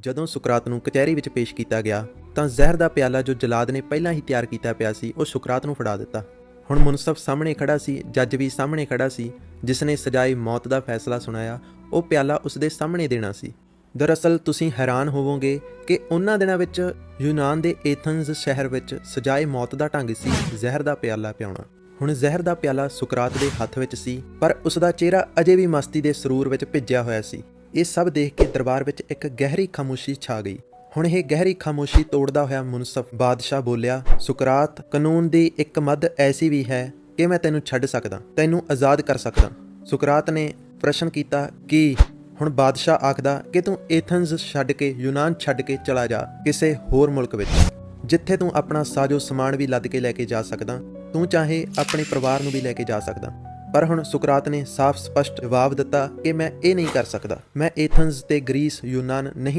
ਜਦੋਂ ਸੁਕਰਾਤ ਨੂੰ ਕਚਹਿਰੀ ਵਿੱਚ ਪੇਸ਼ ਕੀਤਾ ਗਿਆ, ਤਾਂ ਜ਼ਹਿਰ ਦਾ ਪਿਆਲਾ ਜੋ ਜਲਾਦ ਨੇ ਪਹਿਲਾਂ ਹੀ ਤਿਆਰ ਕੀਤਾ ਪਿਆ ਸੀ, ਉਹ ਸੁਕਰਾਤ ਨੂੰ ਫੜਾ ਦਿੱਤਾ। ਹੁਣ ਮੁਨਸਫ ਸਾਹਮਣੇ ਖੜਾ ਸੀ, ਜੱਜ ਵੀ ਸਾਹਮਣੇ ਖੜਾ ਸੀ ਜਿਸ ਨੇ ਸਜ਼ਾਏ ਮੌਤ ਦਾ ਫੈਸਲਾ ਸੁਣਾਇਆ, ਉਹ ਪਿਆਲਾ ਉਸ ਦੇ ਸਾਹਮਣੇ ਦੇਣਾ ਸੀ। ਦਰਅਸਲ ਤੁਸੀਂ ਹੈਰਾਨ ਹੋਵੋਗੇ ਕਿ ਉਹਨਾਂ ਦਿਨਾਂ ਵਿੱਚ ਯੂਨਾਨ ਦੇ ਐਥਨਜ਼ ਸ਼ਹਿਰ ਵਿੱਚ ਸਜ਼ਾਏ ਮੌਤ ਦਾ ਢੰਗ ਸੀ, ਜ਼ਹਿਰ ਦਾ ਪਿਆਲਾ ਪਿਆਉਣਾ। ਹੁਣ ਜ਼ਹਿਰ ਦਾ ਪਿਆਲਾ ਸੁਕਰਾਤ ਦੇ ਹੱਥ ਵਿੱਚ ਸੀ, ਪਰ ਉਸ ਦਾ ਚਿਹਰਾ ਅਜੇ ਵੀ ਮਸਤੀ ਦੇ ਸਰੂਰ ਵਿੱਚ ਭਿੱਜਿਆ ਹੋਇਆ ਸੀ। ਇਹ ਸਭ ਦੇਖ ਕੇ ਦਰਬਾਰ ਵਿੱਚ ਇੱਕ ਗਹਿਰੀ ਖਾਮੋਸ਼ੀ ਛਾ ਗਈ। ਹੁਣ ਇਹ ਗਹਿਰੀ ਖਾਮੋਸ਼ੀ ਤੋੜਦਾ ਹੋਇਆ ਮੁਨਸਫ ਬਾਦਸ਼ਾਹ ਬੋਲਿਆ, ਸੁਕਰਾਤ, ਕਾਨੂੰਨ ਦੀ ਇੱਕ ਮੱਦ ਐਸੀ ਵੀ ਹੈ ਕਿ ਮੈਂ ਤੈਨੂੰ ਛੱਡ ਸਕਦਾ, ਤੈਨੂੰ ਆਜ਼ਾਦ ਕਰ ਸਕਦਾ। ਸੁਕਰਾਤ ਨੇ ਪ੍ਰਸ਼ਨ ਕੀਤਾ, ਕਿ ਹੁਣ ਬਾਦਸ਼ਾਹ ਆਖਦਾ ਕਿ ਤੂੰ ਐਥਨਜ਼ ਛੱਡ ਕੇ, ਯੂਨਾਨ ਛੱਡ ਕੇ ਚਲਾ ਜਾ ਕਿਸੇ ਹੋਰ ਮੁਲਕ ਵਿੱਚ, ਜਿੱਥੇ ਤੂੰ ਆਪਣਾ ਸਾਜੋ ਸਮਾਨ ਵੀ ਲੱਦ ਕੇ ਲੈ ਕੇ ਜਾ ਸਕਦਾ, ਤੂੰ ਚਾਹੇ ਆਪਣੇ ਪਰਿਵਾਰ ਨੂੰ ਵੀ ਲੈ ਕੇ ਜਾ ਸਕਦਾ? ਪਰ ਹੁਣ ਸੁਕਰਾਤ ਨੇ ਸਾਫ਼ ਸਪਸ਼ਟ ਜਵਾਬ ਦਿੱਤਾ ਕਿ ਮੈਂ ਇਹ ਨਹੀਂ ਕਰ ਸਕਦਾ। ਮੈਂ ਐਥਨਜ਼ ਤੇ ਗ੍ਰੀਸ, ਯੂਨਾਨ ਨਹੀਂ